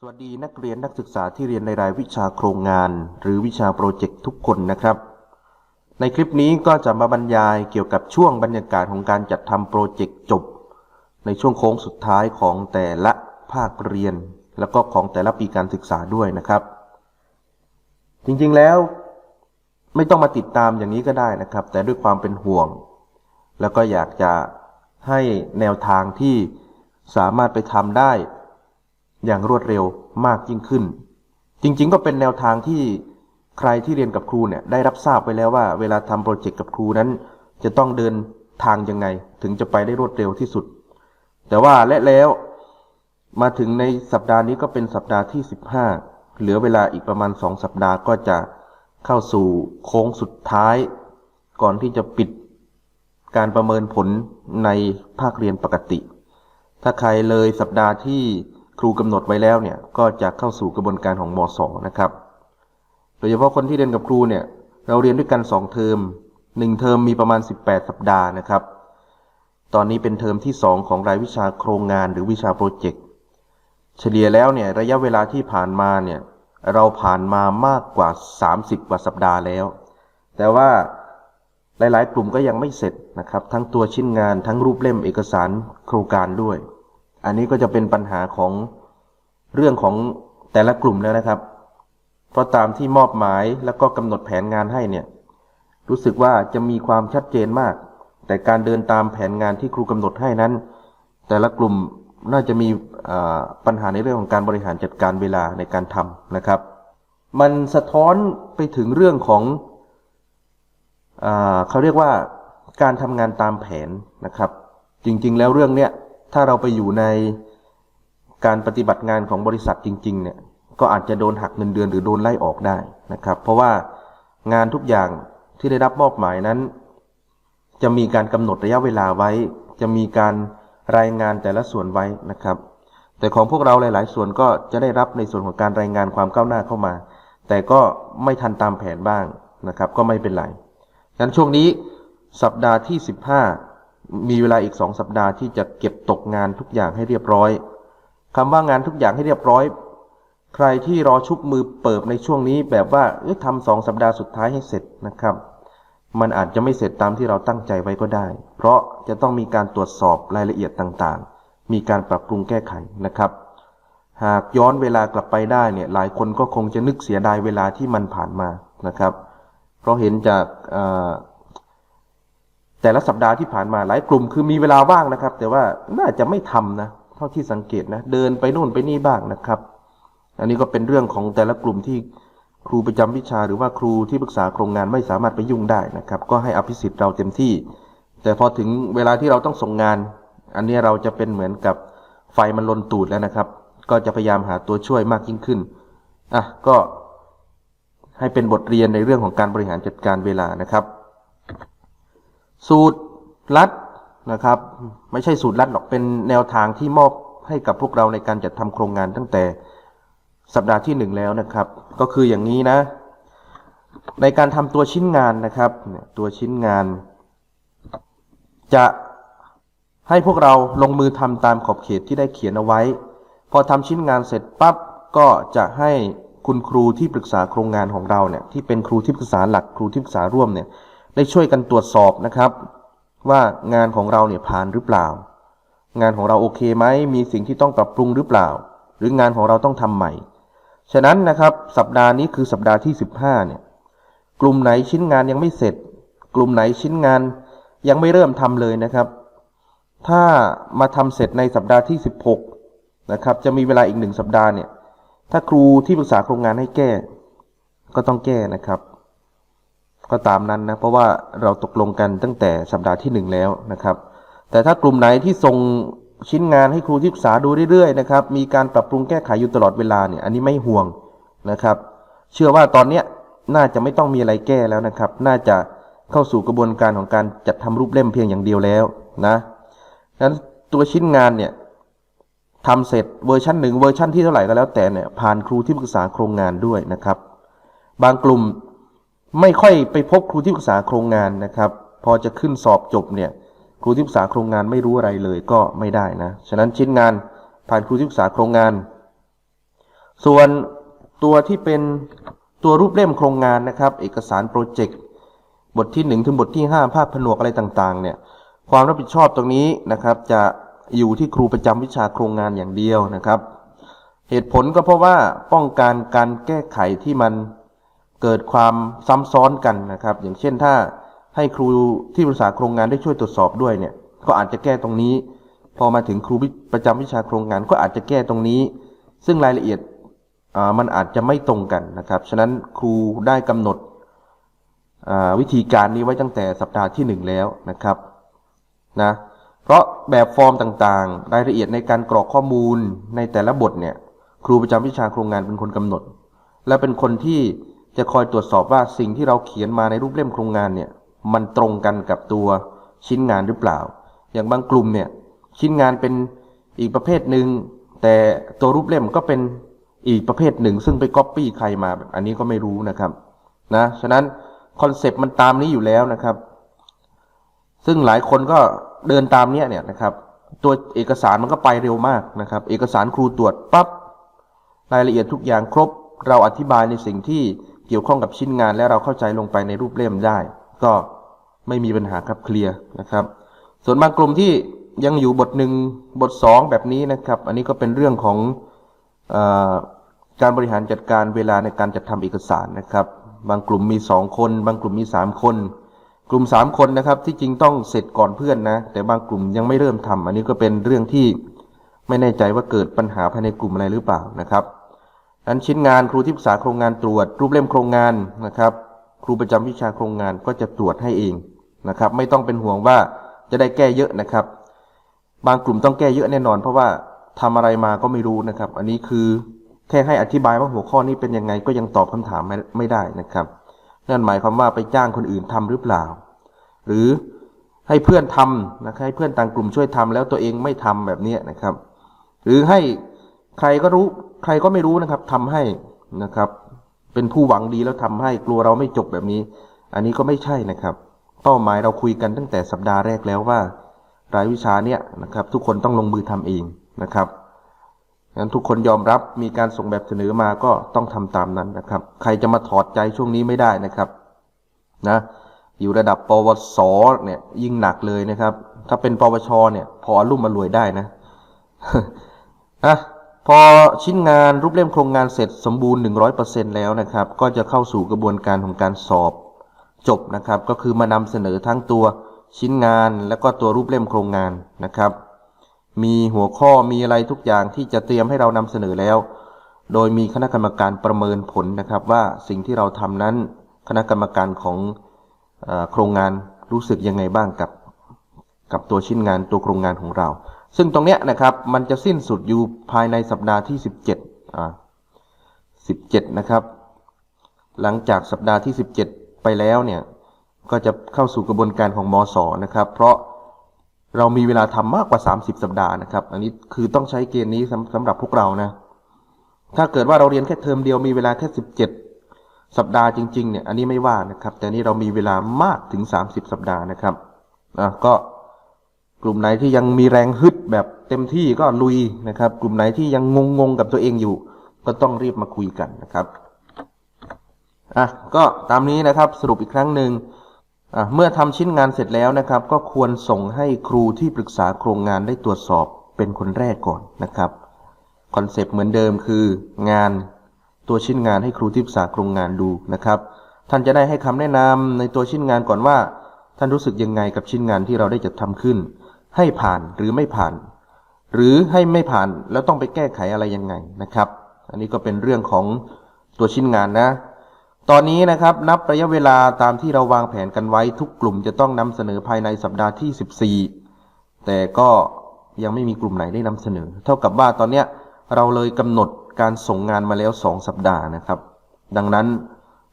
สวัสดีนักเรียนนักศึกษาที่เรียนในรายวิชาโครงงาน หรือวิชาโปรเจกต์ทุกคนนะครับ ในคลิปนี้ก็จะมาบรรยายเกี่ยวกับช่วงบรรยากาศของการจัดทำโปรเจกต์จบ ในช่วงโค้งสุดท้ายของแต่ละภาคเรียน แล้วก็ของแต่ละปีการศึกษาด้วยนะครับ จริงๆแล้วไม่ต้องมาติดตามอย่างนี้ก็ได้นะครับ แต่ด้วยความเป็นห่วง แล้วก็อยากจะให้แนวทางที่สามารถไปทำได้ อย่างรวดเร็วมากยิ่งขึ้น จริงๆ ก็เป็นแนวทางที่ใครที่เรียนกับครูเนี่ยได้รับทราบไปแล้วว่า เวลาทำโปรเจกต์กับครูนั้น จะต้องเดินทางยังไง ถึงจะไปได้รวดเร็วที่สุด แต่ว่าและแล้วมาถึงในสัปดาห์นี้ก็เป็นสัปดาห์ที่ 15 เหลือเวลาอีกประมาณ 2 สัปดาห์ก็จะเข้าสู่โค้งสุดท้าย ก่อนที่จะปิดการประเมินผลในภาคเรียนปกติ ถ้าใครเลยสัปดาห์ที่ ครูกำหนดไว้แล้วเนี่ยก็จะเข้าสู่กระบวนการของมศนะครับ โดยเฉพาะคนที่เรียนกับครูเนี่ยเราเรียนด้วยกัน 2 เทอม 1 เทอมมีประมาณ 18 สัปดาห์นะครับ ตอนนี้เป็นเทอมที่ 2 ของรายวิชาโครงงานหรือวิชาโปรเจกต์เฉลี่ยแล้วเนี่ยระยะเวลาที่ผ่านมาเนี่ยเราผ่านมามากกว่า 30 กว่าสัปดาห์แล้ว แต่ว่าหลาย ๆ กลุ่มก็ยังไม่เสร็จนะครับ ทั้งตัวชิ้นงานทั้งรูปเล่มเอกสารโครงการด้วย อันนี้ก็จะเป็นปัญหาของเรื่องของแต่ละกลุ่มแล้วนะครับ เพราะตามที่มอบหมายแล้วก็กำหนดแผนงานให้เนี่ย รู้สึกว่าจะมีความชัดเจนมาก แต่การเดินตามแผนงานที่ครูกำหนดให้นั้น แต่ละกลุ่มน่าจะมีปัญหาในเรื่องของการบริหารจัดการเวลาในการทำนะครับ มันสะท้อนไปถึงเรื่องของอเขาเรียกว่าการทำงานตามแผนนะครับ จริงๆ แล้วเรื่องเนี้ย ถ้าเราไปอยู่ในการปฏิบัติงานของบริษัทจริง ๆ เนี่ย ก็อาจจะโดนหักเงินเดือนหรือโดนไล่ออกได้นะครับ เพราะว่างานทุกอย่างที่ได้รับมอบหมายนั้น จะมีการกำหนดระยะเวลาไว้ จะมีการรายงานแต่ละส่วนไว้นะครับ แต่ของพวกเราหลาย ๆ ส่วนก็จะได้รับในส่วนของการรายงานความก้าวหน้าเข้ามา แต่ก็ไม่ทันตามแผนบ้างนะครับ ก็ไม่เป็นไรงั้นช่วงนี้สัปดาห์ที่ 15 มีเวลาอีก2สัปดาห์ที่จะเก็บตกงานทุกอย่างให้เรียบร้อยคำว่างานทุกอย่างให้เรียบร้อย ใครที่รอชุบมือเปิบในช่วงนี้แบบว่าเอ้ยทำสองสัปดาห์สุดท้ายให้เสร็จนะครับ มันอาจจะไม่เสร็จตามที่เราตั้งใจไว้ก็ได้ เพราะจะต้องมีการตรวจสอบรายละเอียดต่างๆ มีการปรับปรุงแก้ไขนะครับ หากย้อนเวลากลับไปได้เนี่ยหลายคนก็คงจะนึกเสียดายเวลาที่มันผ่านมานะครับ เพราะเห็นจากอ แต่ละสัปดาห์ที่ผ่านมาหลายกลุ่มคือมีเวลาว่างนะครับ แต่ว่าน่าจะไม่ทำนะเท่าที่สังเกตนะ เดินไปนู่นไปนี่บ้างนะครับ อันนี้ก็เป็นเรื่องของแต่ละกลุ่มที่ครูประจำวิชาหรือว่าครูที่ปรึกษาโครงงานไม่สามารถไปยุ่งได้นะครับ ก็ให้อภิสิทธิ์เราเต็มที่ แต่พอถึงเวลาที่เราต้องส่งงาน อันนี้เราจะเป็นเหมือนกับไฟมันลนตูดแล้วนะครับ ก็จะพยายามหาตัวช่วยมากยิ่งขึ้นอะก็ให้เป็นบทเรียนในเรื่องของการบริหารจัดการเวลานะครับ สูตรลัดนะครับ ไม่ใช่สูตรลัดหรอกเป็นแนวทางที่มอบให้กับพวกเราในการจัดทำโครงงานตั้งแต่สัปดาห์ที่หนึ่งแล้วนะครับ ก็คืออย่างนี้นะ ในการทำตัวชิ้นงานนะครับ ตัวชิ้นงาน จะให้พวกเราลงมือทำตามขอบเขตที่ได้เขียนเอาไว้ พอทำชิ้นงานเสร็จปั๊บก็จะให้คุณครูที่ปรึกษาโครงงานของเราเนี่ยที่เป็นครูที่ปรึกษาหลักครูที่ปรึกษาร่วมเนี่ย ได้ช่วยกันตรวจสอบนะครับ ว่างานของเราเนี่ยผ่านหรือเปล่า งานของเราโอเคไหมมีสิ่งที่ต้องปรับปรุงหรือเปล่า หรืองานของเราต้องทำใหม่ ฉะนั้นนะครับสัปดาห์นี้คือสัปดาห์ที่ 15เนี่ยกลุ่มไหนชิ้นงานยังไม่เสร็จ กลุ่มไหนชิ้นงานยังไม่เริ่มทำเลยนะครับ ถ้ามาทำเสร็จในสัปดาห์ที่ 16นะครับจะมีเวลาอีกหนึ่งสัปดาห์เนี่ยถ้าครูที่ปรึกษาโครงงานให้แก้ ก็ต้องแก้นะครับ ก็ตามนั้นนะเพราะว่าเราตกลงกันตั้งแต่สัปดาห์ที่หนึ่งแล้วนะครับ แต่ถ้ากลุ่มไหนที่ส่งชิ้นงานให้ครูที่ปรึกษาดูเรื่อยๆนะครับมีการปรับปรุงแก้ไขอยู่ตลอดเวลาเนี่ยอันนี้ไม่ห่วงนะครับ เชื่อว่าตอนเนี้ยน่าจะไม่ต้องมีอะไรแก้แล้วนะครับ น่าจะเข้าสู่กระบวนการของการจัดทำรูปเล่มเพียงอย่างเดียวแล้วนะนั้นตัวชิ้นงานเนี่ยทำเสร็จเวอร์ชันหนึ่งเวอร์ชันที่เท่าไหร่ก็แล้วแต่เนี่ยผ่านครูที่ปรึกษาโครงงานด้วยนะครับ บางกลุ่ม ไม่ค่อยไปพบครูที่ปรึกษาโครงงานนะครับ พอจะขึ้นสอบจบเนี่ยครูที่ปรึกษาโครงงานไม่รู้อะไรเลยก็ไม่ได้นะ ฉะนั้นชิ้นงานผ่านครูที่ปรึกษาโครงงาน ส่วนตัวที่เป็นตัวรูปเล่มโครงงานนะครับ เอกสารโปรเจกต์บทที่ 1 ถึงบทที่ 5 ภาพผนวกอะไรต่างๆ เนี่ยความรับผิดชอบตรงนี้นะครับ จะอยู่ที่ครูประจำวิชาโครงงานอย่างเดียวนะครับ เหตุผลก็เพราะว่าป้องกันการแก้ไขที่มัน เกิดความซ้ำซ้อนกันนะครับ อย่างเช่นถ้าให้ครูที่ปรึกษาโครงงานได้ช่วยตรวจสอบด้วยเนี่ย ก็อาจจะแก้ตรงนี้ พอมาถึงครูประจำวิชาโครงงานก็อาจจะแก้ตรงนี้ ซึ่งรายละเอียดมันอาจจะไม่ตรงกันนะครับ ฉะนั้นครูได้กำหนดวิธีการนี้ไว้ตั้งแต่สัปดาห์ที่หนึ่งแล้วนะครับนะเพราะแบบฟอร์มต่างๆ รายละเอียดในการกรอกข้อมูลในแต่ละบทเนี่ย ครูประจำวิชาโครงงานเป็นคนกำหนด และเป็นคนที่ จะคอยตรวจสอบว่าสิ่งที่เราเขียนมาในรูปเล่มโครงงานเนี่ย มันตรงกันกับตัวชิ้นงานหรือเปล่า อย่างบางกลุ่มเนี่ย ชิ้นงานเป็นอีกประเภทหนึ่งแต่ตัวรูปเล่มก็เป็นอีกประเภทหนึ่ง ซึ่งไปก๊อปปี้ใครมาแบบอันนี้ก็ไม่รู้นะครับนะฉะนั้นคอนเซปต์มันตามนี้อยู่แล้วนะครับ ซึ่งหลายคนก็เดินตามเนี้ยเนี่ยนะครับ ตัวเอกสารมันก็ไปเร็วมากนะครับ เอกสารครูตรวจปั๊บรายละเอียดทุกอย่างครบ เราอธิบายในสิ่งที่ เกี่ยวข้องกับชิ้นงานและเราเข้าใจลงไปในรูปเล่มได้ ก็ไม่มีปัญหาครับเคลียร์นะครับ ส่วนบางกลุ่มที่ยังอยู่บทหนึ่งบทสองแบบนี้นะครับ อันนี้ก็เป็นเรื่องของอการบริหารจัดการเวลาในการจัดทำเอกสารนะครับ บางกลุ่มมีสองคน บางกลุ่มมีสามคน กลุ่มสามคนนะครับที่จริงต้องเสร็จก่อนเพื่อนนะ แต่บางกลุ่มยังไม่เริ่มทำอันนี้ก็เป็นเรื่องที่ไม่แน่ใจว่าเกิดปัญหาภายในกลุ่มอะไรหรือเปล่านะครับ นั้นชิ้นงานครูที่ปรึกษาโครงงานตรวจ รูปเล่มโครงงานนะครับ ครูประจำวิชาโครงงานก็จะตรวจให้เองนะครับ ไม่ต้องเป็นห่วงว่าจะได้แก้เยอะนะครับ บางกลุ่มต้องแก้เยอะแน่นอน เพราะว่าทำอะไรมาก็ไม่รู้นะครับ อันนี้คือแค่ให้อธิบายว่าหัวข้อนี้เป็นยังไงก็ยังตอบคำถามไม่ไมได้นะครับนั่นหมายความว่าไปจ้างคนอื่นทำหรือเปล่า หรือให้เพื่อนทำนะครับให้เพื่อนต่างกลุ่มช่วยทำแล้วตัวเองไม่ทำแบบนี้นะครับ หรือให้ใครก็รู้ ใครก็ไม่รู้นะครับทำให้นะครับ เป็นผู้หวังดีแล้วทำให้กลัวเราไม่จบแบบนี้ อันนี้ก็ไม่ใช่นะครับ เป้าหมายเราคุยกันตั้งแต่สัปดาห์แรกแล้วว่ารายวิชาเนี่ยนะครับ ทุกคนต้องลงมือทำเองนะครับงั้นทุกคนยอมรับมีการส่งแบบเสนอมาก็ต้องทำตามนั้นนะครับ ใครจะมาถอดใจช่วงนี้ไม่ได้นะครับนะอยู่ระดับปวสเนี่ยยิ่งหนักเลยนะครับ ถ้าเป็นปวชเนี่ย พออรุ่มมารวยได้นะอะ พอชิ้นงานรูปเล่มโครงงานเสร็จสมบูรณ์ 100%แล้วนะครับ ก็จะเข้าสู่กระบวนการของการสอบจบนะครับ ก็คือมานำเสนอทั้งตัวชิ้นงานแล้วก็ตัวรูปเล่มโครงงานนะครับ มีหัวข้อมีอะไรทุกอย่างที่จะเตรียมให้เรานำเสนอแล้ว โดยมีคณะกรรมการประเมินผลนะครับ ว่าสิ่งที่เราทำนั้นคณะกรรมการของอโครงงานรู้สึกยังไงบ้างกับ กับตัวชิ้นงานตัวโครงงานของเรา ซึ่งตรงเนี้ยนะครับมันจะสิ้นสุดอยู่ภายในสัปดาห์ที่17อ่า17นะครับ หลังจากสัปดาห์ที่17ไปแล้วเนี่ยก็จะเข้าสู่กระบวนการของมศนะครับ เพราะเรามีเวลาทำมากกว่า 30 สัปดาห์นะครับ อันนี้คือต้องใช้เกณฑ์นี้สำสำหรับพวกเรานะ ถ้าเกิดว่าเราเรียนแค่เทอมเดียวมีเวลาแค่ 17 สัปดาห์จริงๆเนี่ยอันนี้ไม่ว่านะครับ แต่นี่เรามีเวลามากถึง 30 สัปดาห์นะครับอะก็ กลุ่มไหนที่ยังมีแรงฮึดแบบเต็มที่ก็ลุยนะครับ กลุ่มไหนที่ยังงงๆกับตัวเองอยู่ ก็ต้องรีบมาคุยกันนะครับอะก็ตามนี้นะครับสรุปอีกครั้งหนึ่งอะเมื่อทำชิ้นงานเสร็จแล้วนะครับ ก็ควรส่งให้ครูที่ปรึกษาโครงงานได้ตรวจสอบเป็นคนแรกก่อนนะครับคอนเซปต์เหมือนเดิมคืองานตัวชิ้นงานให้ครูที่ปรึกษาโครงงานดูนะครับ ท่านจะได้ให้คำแนะนำในตัวชิ้นงานก่อนว่า ท่านรู้สึกยังไงกับชิ้นงานที่เราได้จัดทำขึ้น ให้ผ่านหรือไม่ผ่าน หรือให้ไม่ผ่านแล้วต้องไปแก้ไขอะไรยังไงนะครับ อันนี้ก็เป็นเรื่องของตัวชิ้นงานนะ ตอนนี้นะครับนับระยะเวลาตามที่เราวางแผนกันไว้ทุกกลุ่มจะต้องนำเสนอภายในสัปดาห์ที่ 14 แต่ก็ยังไม่มีกลุ่มไหนได้นำเสนอ เท่ากับว่าตอนเนี้ยเราเลยกำหนดการส่งงานมาแล้ว 2 สัปดาห์นะครับ ดังนั้น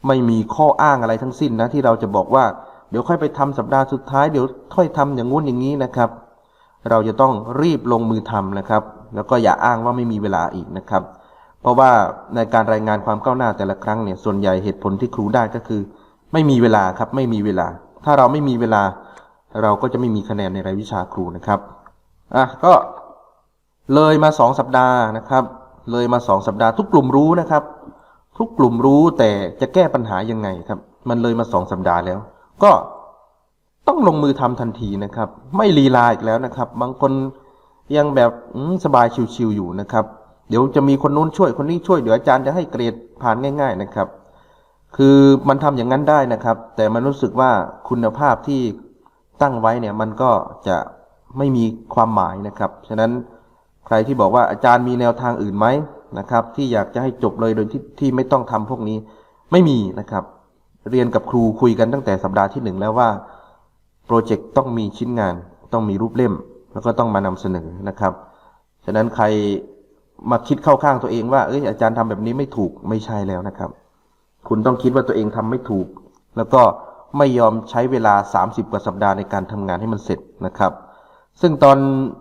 ไม่มีข้ออ้างอะไรทั้งสิ้นนะที่เราจะบอกว่าเดี๋ยวค่อยไปทำสัปดาห์สุดท้ายเดี๋ยวค่อยทำอย่างงู้นอย่างนี้นะครับ เราจะต้องรีบลงมือทำนะครับ แล้วก็อย่าอ้างว่าไม่มีเวลาอีกนะครับ เพราะว่าในการรายงานความก้าวหน้าแต่ละครั้งเนี่ยส่วนใหญ่เหตุผลที่ครูได้ก็คือ ไม่มีเวลาครับไม่มีเวลา ถ้าเราไม่มีเวลา เราก็จะไม่มีคะแนนในรายวิชาครูนะครับอะก็เลยมาสองสัปดาห์นะครับ เลยมาสองสัปดาห์ทุกกลุ่มรู้นะครับ ทุกกลุ่มรู้แต่จะแก้ปัญหายังไงครับ มันเลยมาสองสัปดาห์แล้ว ก็ ต้องลงมือทำทันทีนะครับ ไม่ลีลาอีกแล้วนะครับ บางคนยังแบบสบายชิวๆอยู่นะครับ เดี๋ยวจะมีคนนู้นช่วยคนนี้ช่วยเดี๋ยวอาจารย์จะให้เกรดผ่านง่าย ๆนะครับ คือมันทำอย่างนั้นได้นะครับ แต่มันรู้สึกว่าคุณภาพที่ตั้งไว้เนี่ยมันก็จะไม่มีความหมายนะครับ ฉะนั้นใครที่บอกว่าอาจารย์มีแนวทางอื่นไหมนะครับ ที่อยากจะให้จบเลยโดยที่ที่ไม่ต้องทำพวกนี้ไม่มีนะครับ เรียนกับครูคุยกันตั้งแต่สัปดาห์ที่หนึ่งแล้วว่า โปรเจกต์ต้องมีชิ้นงาน ต้องมีรูปเล่ม แล้วก็ต้องมานำเสนอนะครับ ฉะนั้นใครมาคิดเข้าข้างตัวเองว่าเอ้ยอาจารย์ทำแบบนี้ไม่ถูกไม่ใช่แล้วนะครับ คุณต้องคิดว่าตัวเองทำไม่ถูก แล้วก็ไม่ยอมใช้เวลา 30 กว่าสัปดาห์ในการทำงานให้มันเสร็จนะครับ ซึ่งตอน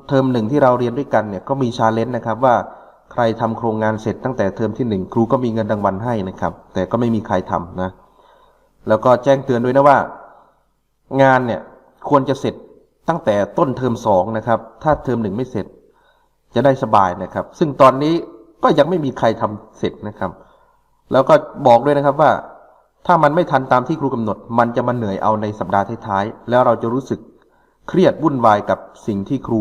เทอมหนึ่งที่เราเรียนด้วยกันเนี่ยก็มีชาเลนจ์นะครับว่าใครทำโครงงานเสร็จตั้งแต่เทอมที่หนึ่งครูก็มีเงินรางวัลให้นะครับ แต่ก็ไม่มีใครทำนะ แล้วก็แจ้งเตือนด้วยนะว่า งานเนี่ย ควรจะเสร็จตั้งแต่ต้นเทอมสองนะครับ ถ้าเทอมหนึ่งไม่เสร็จ จะได้สบายนะครับ ซึ่งตอนนี้ก็ยังไม่มีใครทำเสร็จนะครับ แล้วก็บอกด้วยนะครับว่า ถ้ามันไม่ทันตามที่ครูกำหนด มันจะมาเหนื่อยเอาในสัปดาห์ท้ายๆ แล้วเราจะรู้สึกเครียดวุ่นวายกับสิ่งที่ครู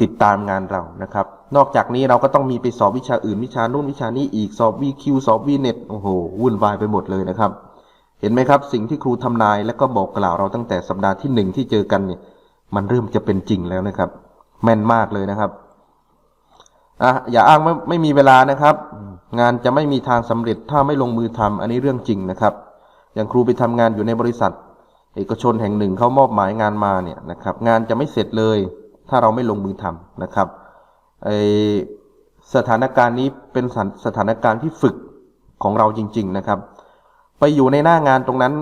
ติดตามงานเรานะครับ นอกจากนี้เราก็ต้องมีไปสอบวิชาอื่นวิชานู่นวิชานี้อีกสอบ VQ สอบ VNet โอ้โหวุ่นวายไปหมดเลยนะครับ เห็นไหมครับ สิ่งที่ครูทำนายและก็บอกกล่าวเราตั้งแต่สัปดาห์ที่หนึ่งที่เจอกันเนี่ยมันเริ่มจะเป็นจริงแล้วนะครับ แม่นมากเลยนะครับอะอย่าอ้างว่าไม่มีเวลานะครับ งานจะไม่มีทางสำเร็จถ้าไม่ลงมือทำอันนี้เรื่องจริงนะครับ อย่างครูไปทำงานอยู่ในบริษัท เอกชนแห่งหนึ่งเขามอบหมายงานมาเนี่ยนะครับ งานจะไม่เสร็จเลย ถ้าเราไม่ลงมือทำนะครับไอสถานการณ์นี้เป็นสถานสถานการณ์ที่ฝึกของเราจริง ๆ นะครับ ไปอยู่ในหน้างานตรงนั้น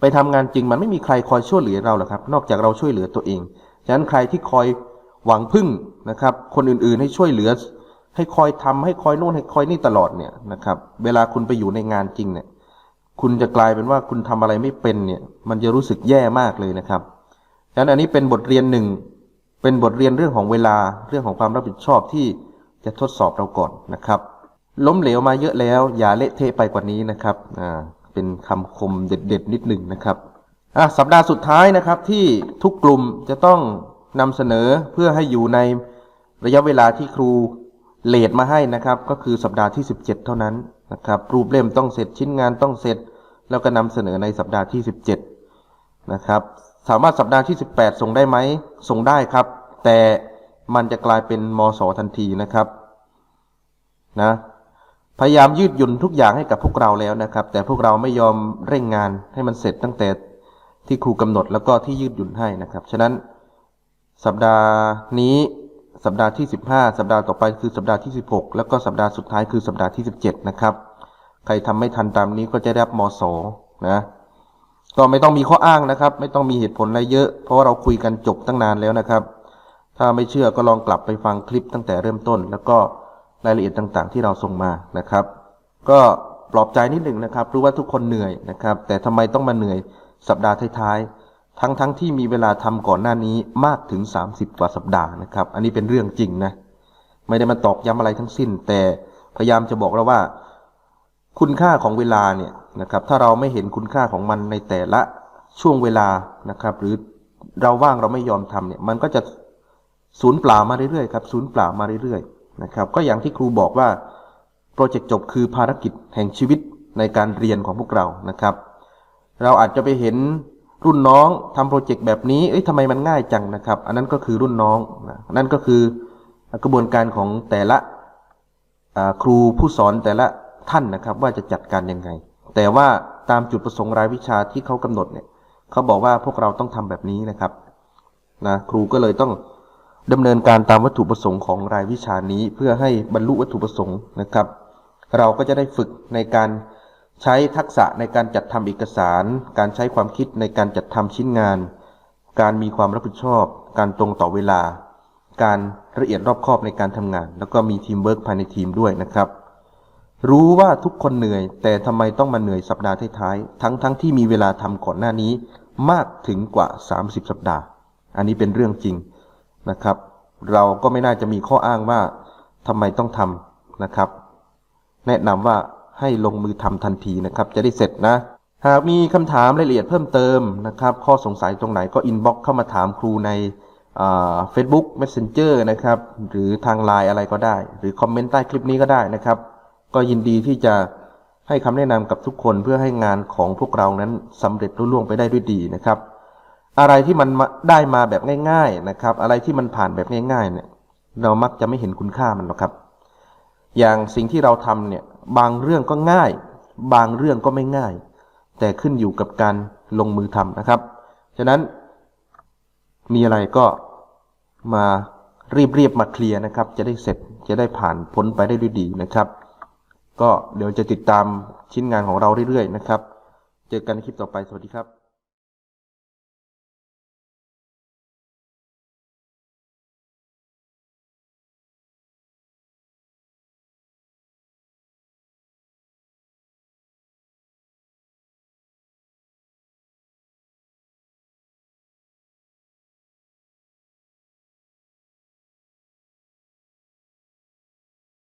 ไปทำงานจริงมันไม่มีใครคอยช่วยเหลือเราหรอกครับ นอกจากเราช่วยเหลือตัวเองฉะนั้นใครที่คอยหวังพึ่งนะครับ คนอื่นๆให้ช่วยเหลือ ให้คอยทำให้คอยโน่นให้คอยนี่ตลอดเนี่ยนะครับ เวลาคุณไปอยู่ในงานจริงเนี่ย คุณจะกลายเป็นว่าคุณทำอะไรไม่เป็นเนี่ย มันจะรู้สึกแย่มากเลยนะครับฉะนั้นอันนี้เป็นบทเรียนหนึ่งเป็นบทเรียนเรื่องของเวลาเรื่องของความรับผิดชอบที่จะทดสอบเราก่อนนะครับ ล้มเหลวมาเยอะแล้ว อย่าเละเทะไปกว่านี้นะครับอ่าเป็นคำคมเด็ดๆนิดหนึ่งนะครับอะสัปดาห์สุดท้ายนะครับที่ทุกกลุ่มจะต้องนำเสนอเพื่อให้อยู่ในระยะเวลาที่ครูเลทมาให้นะครับ ก็คือสัปดาห์ที่ 17 เท่านั้นนะครับรูปเล่มต้องเสร็จชิ้นงานต้องเสร็จ แล้วก็นำเสนอในสัปดาห์ที่ 17 นะครับสามารถสัปดาห์ที่ 18 ส่งได้ไหมส่งได้ครับ แต่มันจะกลายเป็นมสทันทีนะครับนะ พยายามยืดหยุ่นทุกอย่างให้กับพวกเราแล้วนะครับ แต่พวกเราไม่ยอมเร่งงานให้มันเสร็จตั้งแต่ที่ครูกำหนดแล้วก็ที่ยืดหยุ่นให้นะครับ ฉะนั้นสัปดาห์นี้สัปดาห์ที่ 15 สัปดาห์ต่อไปคือสัปดาห์ที่ 16 แล้วก็สัปดาห์สุดท้ายคือสัปดาห์ที่ 17 นะครับ ใครทำไม่ทันตามนี้ก็จะได้รับมศนะก็ไม่ต้องมีข้ออ้างนะครับ ไม่ต้องมีเหตุผลอะไรเยอะ เพราะว่าเราคุยกันจบตั้งนานแล้วนะครับ ถ้าไม่เชื่อก็ลองกลับไปฟังคลิปตั้งแต่เริ่มต้น แล้วก็ รายละเอียดต่างๆ ที่เราส่งมานะครับ ก็ปลอบใจนิดหนึ่งนะครับรู้ว่าทุกคนเหนื่อยนะครับ แต่ทำไมต้องมาเหนื่อยสัปดาห์ท้ายๆ ทั้งๆทที่มีเวลาทำก่อนหน้านี้มากถึง 30 กว่าสัปดาห์นะครับ อันนี้เป็นเรื่องจริงนะไม่ได้มาตอกย้ำอะไรทั้งสิ้น แต่พยายามจะบอกเราว่า คุณค่าของเวลาเนี่ยนะครับถ้าเราไม่เห็นคุณค่าของมันในแต่ละช่วงเวลานะครับ หรือเราว่างเราไม่ยอมทำเนี่ยมันก็จะสูญเปล่ามาเรื่อยๆครับสูญเปล่ามาเรื่อยๆ นะครับ ก็อย่างที่ครูบอกว่าโปรเจกต์จบคือภารกิจแห่งชีวิตในการเรียนของพวกเรานะครับ เราอาจจะไปเห็นรุ่นน้องทำโปรเจกต์แบบนี้เอ้ยทำไมมันง่ายจังนะครับ อันนั้นก็คือรุ่นน้องนะนั่นก็คือกระบวนการของแต่ละครูผู้สอนแต่ละท่านนะครับ ว่าจะจัดการยังไง แต่ว่าตามจุดประสงค์รายวิชาที่เขากำหนดเนี่ยเขาบอกว่าพวกเราต้องทำแบบนี้นะครับนะครูก็เลยต้อง ดำเนินการตามวัตถุประสงค์ของรายวิชานี้เพื่อให้บรรลุวัตถุประสงค์นะครับ เราก็จะได้ฝึกในการใช้ทักษะในการจัดทำเอกสาร การใช้ความคิดในการจัดทำชิ้นงาน การมีความรับผิดชอบ การตรงต่อเวลา การละเอียดรอบคอบในการทำงาน แล้วก็มีทีมเวิร์กภายในทีมด้วยนะครับ รู้ว่าทุกคนเหนื่อย แต่ทำไมต้องมาเหนื่อยสัปดาห์ท้ายๆทั้งๆทที่มีเวลาทำก่อนหน้านี้ มากถึงกว่า 30 สัปดาห์ อันนี้เป็นเรื่องจริง นะครับ เราก็ไม่น่าจะมีข้ออ้างว่าทำไมต้องทำนะครับ แนะนำว่าให้ลงมือทำทันทีนะครับ จะได้เสร็จนะ หากมีคำถามรายละเอียดเพิ่มเติมนะครับ ข้อสงสัยตรงไหนก็อินบ็อกซ์เข้ามาถามครูในเฟซบุ๊ก Messenger นะครับ หรือทางไลน์อะไรก็ได้ หรือคอมเมนต์ใต้คลิปนี้ก็ได้นะครับ ก็ยินดีที่จะให้คำแนะนำกับทุกคนเพื่อให้งานของพวกเรานั้นสำเร็จรุ่ล่วงไปได้ด้วยดีนะครับ อะไรที่มันได้มาแบบง่าย ๆนะครับ อะไรที่มันผ่านแบบง่าย ๆ เนี่ย เรามักจะไม่เห็นคุณค่ามันหรอกครับ อย่างสิ่งที่เราทำเนี่ย บางเรื่องก็ง่าย บางเรื่องก็ไม่ง่าย แต่ขึ้นอยู่กับการลงมือทำนะครับ ฉะนั้นมีอะไรก็มารีบๆมาเคลียร์นะครับ จะได้เสร็จจะได้ผ่านพ้นไปได้ด้วยดีนะครับ ก็เดี๋ยวจะติดตามชิ้นงานของเราเรื่อยๆนะครับ เจอกันในคลิปต่อไปสวัสดีครับ